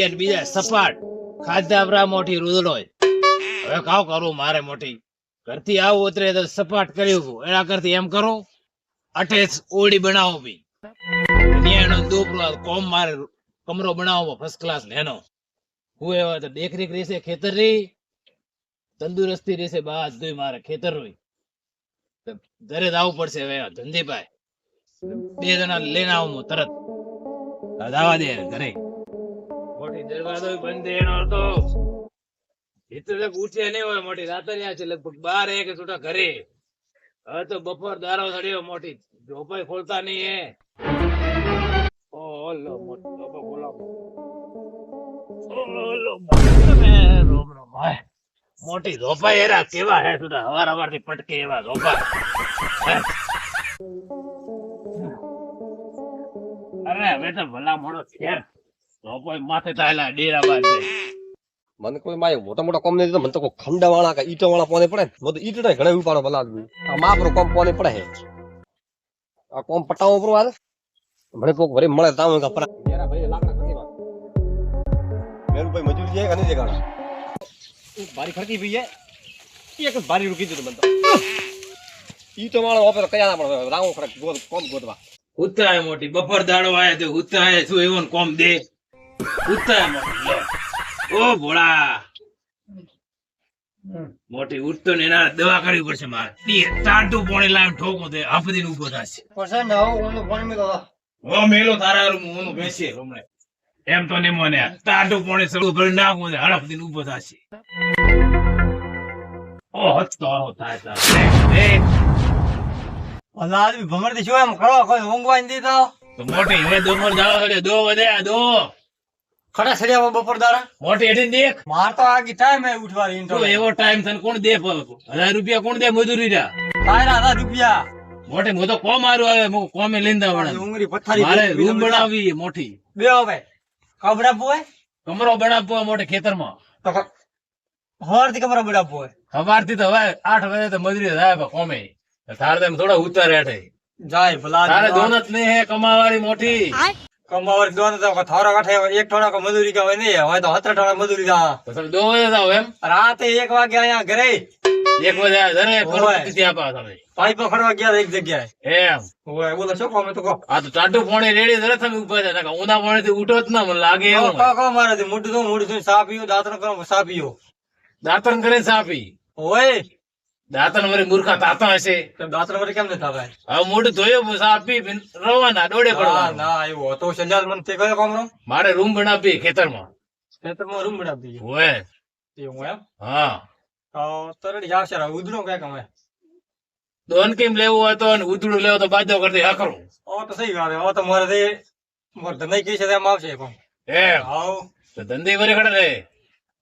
અને બીજા સપાટ. ખાધાવરા મોટી રૂદડોય. હવે કાવ કરું મારે મોટી? ઘરથી આવું ઉતરે તો સપાટ કર્યું એના કરતી એમ કરો અઠેસ ઓડી બનાવો બી ન્યાનો દોપરો કોમ મારે કમરો બનાવો ફર્સ્ટ ક્લાસ નેનો હું એવા તો દેખરેખ રહેશે ખેતર રી તંદુરસ્તી રહેશે બધું મારે ખેતર રોય ઘરે જ આવવું પડશે હવે ધંધીભાઈ. બે જણા લઈને આવું તરત. દાવા દે ઘરે. મોટી દરવાજો બંધ એનો હતો એટલે ઉઠે નહીં હોય, મોટી રાતરિયા છે, લગભગ બાર એક છૂટા ઘરે. હવે તો બપોર દારો ચડ્યો મોટી ઝોપાઈ ખોલતા નહીં એ. ઓલો મોટો બોલાવો ઓલો મોટી ઝોપાઈ એરા કેવા હે સુધા હવાર હવારથી પટકે એવા ઝોપા. અરે, હવે તો ભલા મોડો ઝોપાઈ માથે તાયલા ડેરા બાંધે મને કોઈ માય મોટા મોટા કોમ નહીં મને તો કોઈ ખંડા વાળા કે ઈટો વાળા પોને પડે મને તો ઈટ ને ઘણા ઉપાડો ભલા આદમી આ માપરો કોમ પોને પડે હે. આ કોમ પટાવો પર વાલે મને કોક વરે મળે તાવ કા પરા મેરા ભાઈ લાકડા ખરકી વાત મેરું ભાઈ મજૂર જાય કે નહીં દેખાડા બારી ફરતી ભઈ હે એક બારી રૂકી દીધું મને તો. ઈટો વાળો ઓપર કયા ના પણ રાવો ગોત કોમ ગોતવા. ઉતરાય મોટી બફર દાડો આયા તો ઉતરાય શું એવું કોમ દે. ઉત્તરાય ઓ ભોળા. મોટી ઉઠતો ને એના દવા કરવી પડશે મારે. તે ટાટું પોણી લાવીને ઠોકો તે આફદીને ઊભો થશે. પસંદ ના હો ઓનો પાણી મેલો ઓ મેલો તારા હું ઓનું બેસીએ હમણે. એમ તો નહીં મને ટાટું પોણી સળું ભરી નાખું હડફદીને ઊભો થશે. ઓ હચકારો થાય તારે. અલા આદમી ભમરથી શું એમ કરો કોઈ ઊંઘવા નહીં દીધો? તો મોટી હવે દોમર પડે દો વધે આ દો. ખડા સરિયા બપોર દાડા? મોટી હેઠી દેખ. માર તો આગી ટાઈમ હે ઉઠવાની તો એવો ટાઈમ તને કોણ દે પ- હજાર રૂપિયા કોણ દે મજૂરી જા તારા હજાર રૂપિયા. મોટી હું તો કોમ મારું આવે હું કોમે લીંદા વળે ઉંગરી પથારી મારે રૂમ બનાવવી મોટી. બે હવે. કબડા પોય કમરો બનાવવો હોય મોટે ખેતરમાં. તો હવારથી કમરા બડા પોય સવારથી તો હવે આઠ વાગે તો મજૂરી થાય પણ કોમે. તારે તો એમ થોડા ઉતાર હેઠે. જાય ભલા તારે દોનત નહીં હે કમાવાળી મોટી. કમાવર દોન તો થોડા કાઠે એક થોડા કો મજૂરી કે હોય નહીં હોય તો હતર થોડા મજૂરી તો દો જાઓ એમ? રાતે એક વાગે અહીંયા ઘરે એક વાગે આ જરે ઓય. ફરતી ત્યાં પાછા તમે. પાઈપ ખડવા ગયા એક જગ્યાએ. એમ. ઓય બોલો શું કોમે તો કો આ તો ટાટુ પાણી રેડી જરે તમે ઊભા થાય નકર ઉના પોણે થી ઉઠો જ ના મને લાગે એમ કો કો મારે થી મોટું તો મોટું થઈને સા પીયો દાંતણ કરો સા પીયો દાંતણ કરે સાપી ઓય દાંતણ વરી મૂર્ખા તાતા હશે. દાંતણ વડે કેમ નતા ભાઈ હવે મોઢું ધોયો આપી રવાના દોડે ના પડવાનું. ના આવ્યો તો સંજાલ મને તે કયો કોમરો મારે રૂમ બનાવી ખેતરમાં. ખેતરમાં રૂમ બનાવી દીધો તે હું એમ? હા. તરડી આવશે રા ઉધડો કે કમે દોન કેમ લેવું હોય તો અને ઉધડું લેવો તો બાજો કરતી હાકરું ઓ તો સહી વાત હે ઓ તો મારે તે મારે ધંધા કી છે તેમ આવશે કોમ એ હાવ તો ધંધે વરે ખડે રે.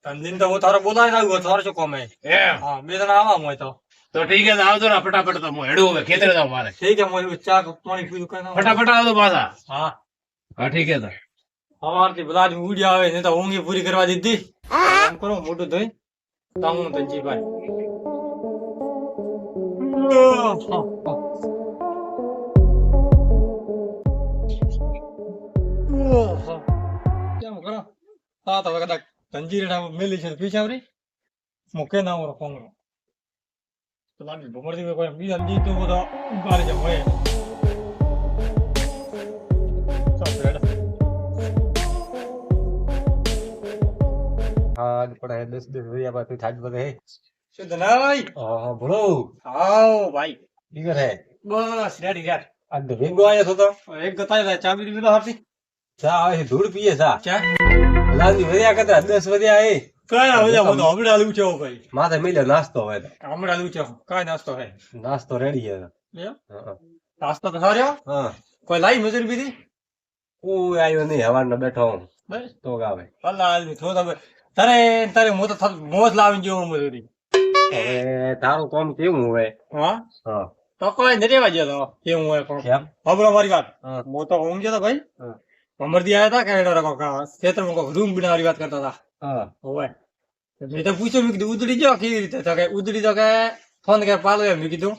ધંધીને તો હું તારો બોલાવી આવ્યો તારો શું કોમે એમ. હા બે જણા આવા હોય તો. તો ઠીક છે તો આવજો ને ફટાફટ તો હું હેડું હવે ખેતરે જાઉં મારે. ઠીક હે મોય ચા પાણી પીધું કઈ ફટાફટ આવજો પાછા. હા. હા ઠીક છે તો. સવારથી બધા જ ઉડ્યા આવે ને તો ઊંઘી પૂરી કરવા દીધી. એમ કરો મોટું ધોઈ. તામું ધનજીભાઈ કેમ કરો? હા તો કદાચ પીછાવરી મૂકે ના ઓરો કોંગરો તો લાગી ભમરજી કોઈ બીજા દીધું બધો ઉગાડી છે હોય ચાલ રેડા આજ પડે દસ દસ વરિયા બાદ થાજ બધે સુધનાઈ હા બોલો. આવો ભાઈ. ઈ કરે? બસ રેડી રેડ તો ભેગો આયો તો? એક ગતાય ચા બીડી પીધો હાથી ચા આવે ધૂળ પીએ ચા. ચા? લાદી વધ્યા કરતા દસ વધ્યા એ. કયા વધ્યા? બધો હમણાં છે ભાઈ માથે મિલ્યો નાસ્તો હોય તો હમણાં આલુ કઈ નાસ્તો હે? નાસ્તો રેડી હે નાસ્તો તો સારો? હા. કોઈ લાઈ મજૂરી બીજી? કોઈ આવ્યો નહીં હવારનો બેઠો હું. બસ. તો ગાવે. અલ્લા આદમી થો તમે તારે તારે મો તો મોજ લાવીને જેવું મજૂરી. હવે તારું કામ કેવું હોય હા? હા. તો કોઈ નથી રેવા તો. કેવું હોય પણ હબરો મારી વાત. હા. તો ઊંઘ ગયો તો ભાઈ. હા. અમરદી આવ્યા હતા કેનેડા કોક ખેતરમાં કોક રૂમ બનાવવાની વાત કરતા હતા હા. મેં તો પૂછ્યું મેં કીધું ઉધડી જાઓ કેવી રીતે? તો કે ઉધડી તો કે ફોન કે પાલો એમ મેં કીધું.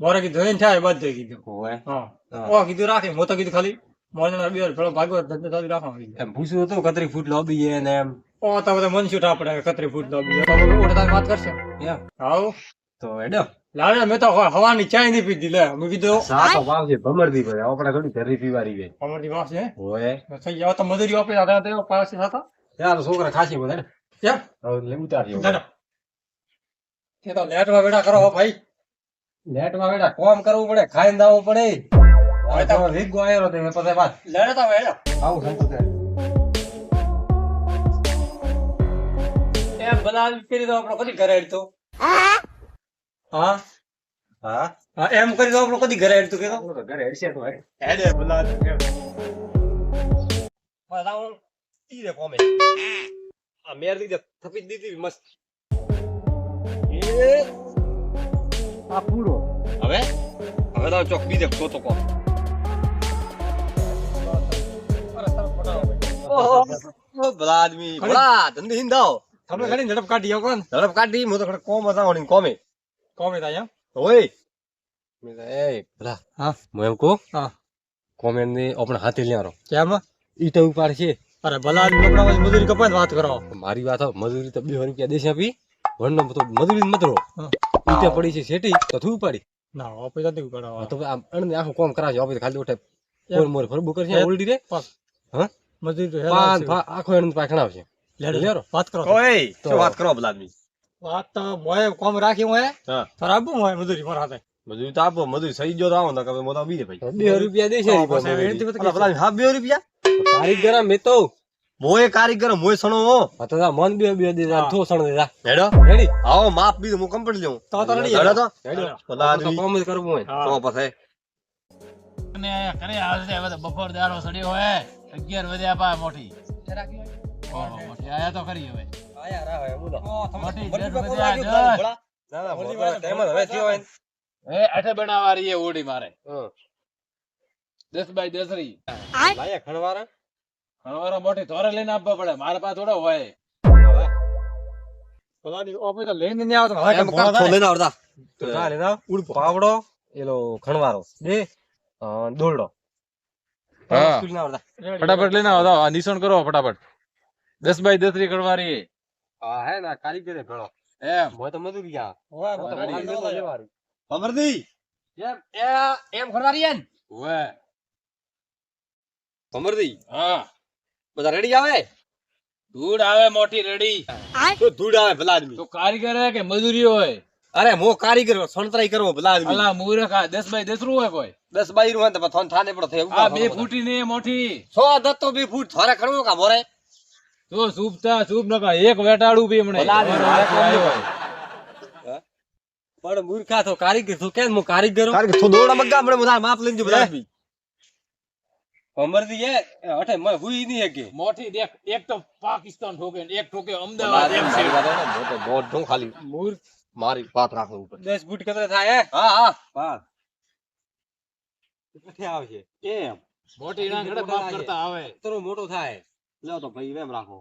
મારે કીધું એને થાય બધું કીધું. હોય હા. ઓ કીધું રાખે. મો તો કીધું ખાલી મોજના બે પેલો ભાગવત ધંધો ચાલુ રાખવાનો એમ પૂછ્યું હતું કતરી ફૂટ લોબી એને ને એમ? ઓ તો બધા મન શૂટ આપણે કતરી ફૂટ લોબી તો વાત કરશે. હાઉ. તો એડો લાડે મેં તો હવાની ચાય નહીં પીધી લે મેં કીધું સા તો છે ભમરદી ભાઈ આપણે થોડી ધરી પીવારી ગઈ અમારી વાત છે હોય થઈ ગયા તો મજૂરી આપણે આધા દેવો પાસે થતા યાર છોકરા ખાસી બધા ને. કેમ લે ઉતાર્યો ના, ના. એ તો નેટમાં કરો હો ભાઈ. નેટમાં બેટા કોમ કરવું પડે ખાઈને દાવું પડે. હવે તો વીક ગોયેલો મેં પછી વાત લેડે તો વેડો. આવું સંતો એ બધા કરી દો આપણે કદી ઘરે હા? હા? હા એમ કરી દો આપણે કદી ઘરે હેડતું કે ઘરે હેડશે તો હેડ. બોલા. બતાવું ઈ રે કોમે આ મેર દીધે થપી દીધી મસ્ત. એ? આ પૂરો. હવે? હવે તો ચોક બીજે તો તો કોમ ભલા આદમી. ભલા ધંધી હિંદાઓ. તમે ઘણી ઝડપ કાઢી ને ઝડપ કાઢી હું તો કોમ બતાવવાની કોમે. કોમે થાય એમ ઓય મેં એ ભલા હા. હું એમ કહું હા. કોમેન્ટની આપણે હાથે લ્યારો કેમ ઈટા ઉપાડ છે અરે ભલા લોકડામાં મજૂરી કપાય વાત કરો મારી વાત હો, મજૂરી તો બે રૂપિયા દેશે આપી વણનો તો મજૂરી મત રહો હા. ઈટા પડી છે શેટી તો થયું પાડી ના ઓપી નથી ઉપાડવા તો અણને આખો કોમ કરાવજો ઓપે ખાલી ઉઠે એમ. મોર ફરબુ કરશે. ઓલડી રે મજૂરી તો. આખો એણ પાખણા આવશે લેડો, લેરો. વાત કરો ઓય શું વાત કરો ભલા આદમી વાત તો મોય કોમ રાખી મોએ. હા. તો આપવું મોય મજૂરી મારા હાથે? મજૂરી તો આપો મજૂરી સહી જો તો આવો ને કবে મોટા બીજે ભાઈ બે રૂપિયા દેશે હા, બે રૂપિયા? કારીગર મેં તો. મોય કારીગર મોય સણો હો. તો મન બે બે દે જા. થો સણ દે જા. હેડો. રેડી? આવો માફ બી હું કમ્પ્લીટ લઉં. તો તો રેડી. હેડો તો. પેલા ભલા આદમી. કોમ કરવું હોય. તો પછી. અને કરે હાલશે હવે તો બપોર દાડો સડ્યો હોય. અગિયાર વાગ્યા પા મોટી. ઓહો, મોટી. આયા તો કરી હવે. મોટી દસ વાગ્યા દસ. ના ના મોટો ટાઈમ જ હવે થયો હોય ને. એ આઠે બનાવવાની એ ઓડી મારે. હં. દસ બાય દસ રી લાયા ખણવારા? ઘણવારો મોટી થોરે લઈને આપવા પડે. મારા પાસે થોડો હોય. આવતો. પાવડો એલો ખણવારો. બે. દોરડો. ફટાફટ લઈને આવતા આ નિશાન કરો ફટાફટ. દસ બાય દસ રી કરવાની હા હે ના કારીગરે ભેળો. એમ. મોય તો મજૂરી ગયા ઓય, મોય તો લેવારી. અમરદી એમ એ એમ ખણવારી એન હવે અમરદી હા. બધા રેડી આવે? ધૂળ આવે મોટી રેડી. તો ધૂળ આવે ભલા આદમી તો કારીગર હે કે મજૂરી હોય? અરે હું કારીગર સણતરાઈ કરવો ભલા આદમી અલા મૂરખ આ દસ બાય દસ રું હોય કોઈ? દસ બાઈ નું હોય તો થોન થાને પડો થઈ આ બે ફૂટી ને મોટી. 100 દત્તો બે ફૂટ થારે કરવો કા મોરે? તો સુપતા સુપ નકા એક વેટાડું બી હમણે. પણ મૂર્ખા તો કારીગર તો કેમ હું કારીગર કારીગર તો દોડા મગા હમણે બધા માફ લઈને જો બધા બી. અમરજી એ અઠે મ હુઈ ની હકે. મોટી દેખ એક તો પાકિસ્તાન ઠોકે એક ઠોકે અમદાવાદ એમ છે. મોટો બોટ ઢો ખાલી. મૂર્ખ. મારી વાત રાખો ઉપર. દસ ફૂટ કતરે થાય હે? હા હા. વાત કેટલે આવશે? એમ. મોટી ના કરતા આવે. તરો મોટો થાય. લ્યો તો ભાઈ એમ રાખો.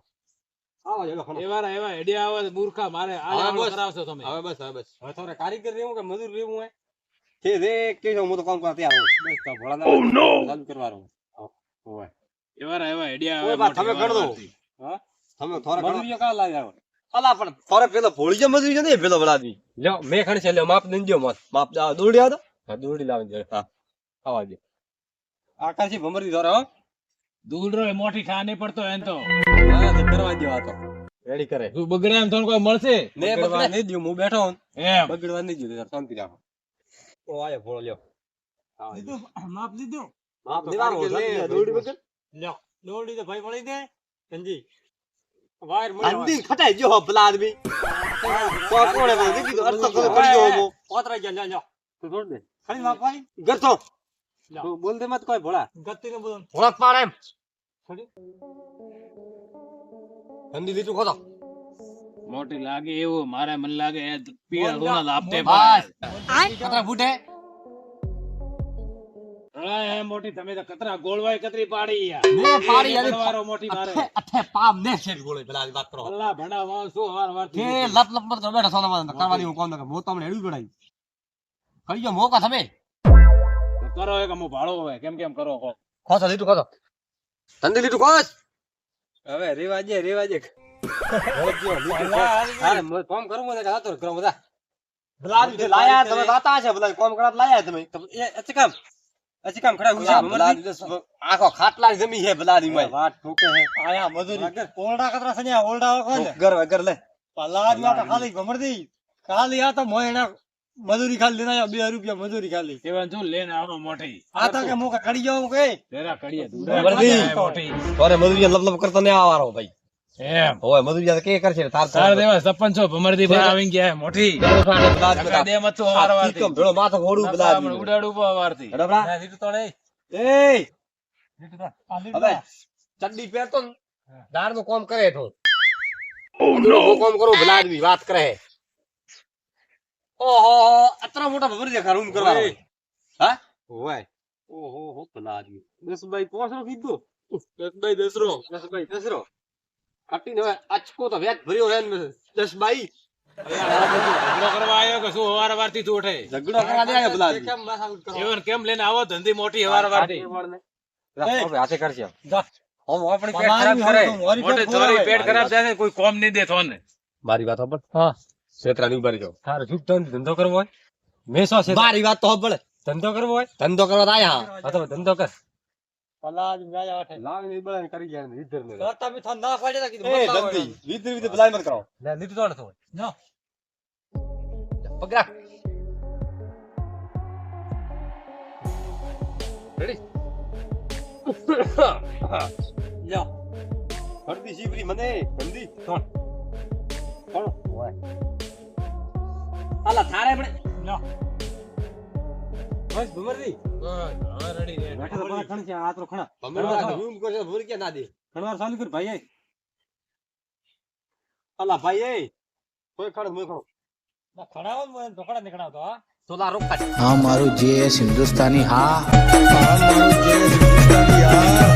આવો એવા એવા હેડિયા આવે મૂર્ખા મારે. આ કરાવશો તમે. હવે બસ હવે બસ. હવે થોરે કારીગર રહેવું કે મજૂર રહેવું હોય? તે રે કે હું તો કામ કરવા તૈયાર છું બસ તો ભોળાનાથ ચાલુ કરવાનું. હોય. એવા એવા હેડિયા આવે તમે કરી દો. વાળાથી. તમે થોરે મજૂરીઓ કા લાગ્યા અલા પણ થોરે પેલો ભોળી જ મજૂરી છે ને પેલો બળાદમી લ્યો મેં ખણ છે લ્યો માપ દઈ દ્યો માપ દોરડી આવો તો હા દોરડી લાવી દે હા. આવા દે. આકાશી ભમરી ધોરે હો. દૂર રહે મોટી ખાને પડતો એમ તો. કરવા દેવા તો. રેડી કરે. તું બગડે એમ તને કોઈ મળશે? ને બગડવા નહીં દઉં હું બેઠો હું એમ. બગડવા નહીં દઉં શાંતિ રાખો. ઓ આયો ભોળો લ્યો. આવા દ્યો. માપ દેવાનું લે બગડ લ્યો. દોડી તો ભાઈ મળી દે. સંજી વાયર મળ્યો. અંદી ખટાઈ ગયો હો પેલા આદમી. કોણ કોણે ભાઈ દીધો અર્થ તો ખબર પડી ગયો હો પોતરા ગયા લ્યો લ્યો. તું દોડ દે ખાલી માપ વાળી ગરતો લ્યો. તું બોલ દે મત કોઈ ભોળા. ગત્તી ને બધું ભોળા પાડ એમ. ઠંડી લીધું ખોતો મોટી લાગે એવું મારે મન લાગે એ પીળા રૂના લાપતે બસ. કતરા ફૂટે હા, મોટી તમે તો કતરા ગોળવાય કતરી પાડી યાર. ને પાડી યાર મોટી મારે. અઠે પામ ને છે ગોળે પેલા વાત કરો. અલ્લા ભણા વા શું વાર વાર કે લપ લપ પર તો બેઠા સોના માં કરવાની હું કોણ ન મો તમને હેડું પડાઈ કઈ ગયો મોકા તમે. કરો એક અમુક ભાડો હોય કેમ કેમ કરો કો ખોસો લીટું ખોસો. ધંધી લીટું ખોસ? હવે રિવાજે રિવાજે. કોમ કરું મને કાતો કરો બધા. બલાદી લાયા તમે લાતા છે બલા કોમ કરાત લાયા તમે. એ અચી કામ અચી કામ ખડા હુશા બલાદી તો સ- આખો ખાટલા જમી છે બલાદી માં વાત ઠોકે હે આયા મજૂરી ઓરડા કતરા સન્યા ઓરડા કોણ ઘર ઘર લે. પલાદમાં ખાલી ગમરદી. ખાલી આ તો મોયણા મજૂરી ખાલી લેના આવ્યા બે રૂપિયા મજૂરી ખાલી. કેવાનું શું લેને આવો મોટી આ તો કે મોકા કડી જાવ કે? તેરા કડીએ દૂર મોટી તારે મજૂરી લબ લબ કરતા ને આવારો ભાઈ. એમ. હોય મજૂરી કે કરશે? તાર તાર દેવા સપન છો ભમરદી પર આવી ગયા મોટી દે મતો તો વાર વાર ઈ તો ભેળો માથો ઘોડું બલા ઉડાડું વારથી ડબરા ના લીટું તો એ હવે ચડ્ડી પહેરતો ને નું કામ કરે તો. હું કામ કરો ભલા આદમી વાત કરે. ઓહો અતરા મોટા ભમર દેખા રૂમ કરવા. હા? ઓય. ઓહો હો ભલા આદમી. દસભાઈ પોસરો કીધું. દસબાઈ દસરો. દસબાઈ દસરો. કટીને હવે આચકો તો વેચ ભર્યો રહે ને દસબાઈ ઝઘડો કરવા આવ્યો કે શું? વારથી ઉઠે. ઝઘડો કરવા દે ભલા આદમી. કેમ માથા ઉઠ એવન કેમ લઈને આવો? ધંધી મોટી વારથી હાથે કરશે હમ આપણી પેટ ખરાબ કરે. મોટે પેટ પેટ ખરાબ થાય કોઈ કોમ નહીં દે થોને. મારી વાત સાંભળ. હા. શેતરાની ઊભા રહેજો તારે જુગ ધંધો ધંધો કરવો હોય? મેસો છે મારી વાત તો સાંભળ. ધંધો કરવો હોય? ધંધો કરવા તો આયા. હા તો ધંધો કર. પલાજ વ્યાયા વાઠે. લાવની બળાને કરી ગયા ને ઇધર ને. કરતા બી થા ના પાડ્યા તા કીધું મત લાવો ધંધી વિધ વિધ ભલાઈ મત કરો લે લીધું તો ના. પગરા રેડી લ્યો. હળદી જીવરી મને હળદી કોણ? કોણ? આલા થારે પણ લ્યો. બસ ભમરજી. હા રેડી રે બેઠા તો બળા ખણ છે આ તો ખણા ભમરડા રૂમ કરશે ભૂર કે ના દે ખણવાર ચાલુ કર ભાઈ આલા ભાઈ એ. કોઈ ખણ મુય ખડો. ના, ખણાવો ને મને ઢોકળા નીકળાવતો, હા. સોલા રોક કાઢ હા મારું જે હિન્દુસ્તાની હા મારું જે હિન્દુસ્તાની જેએસ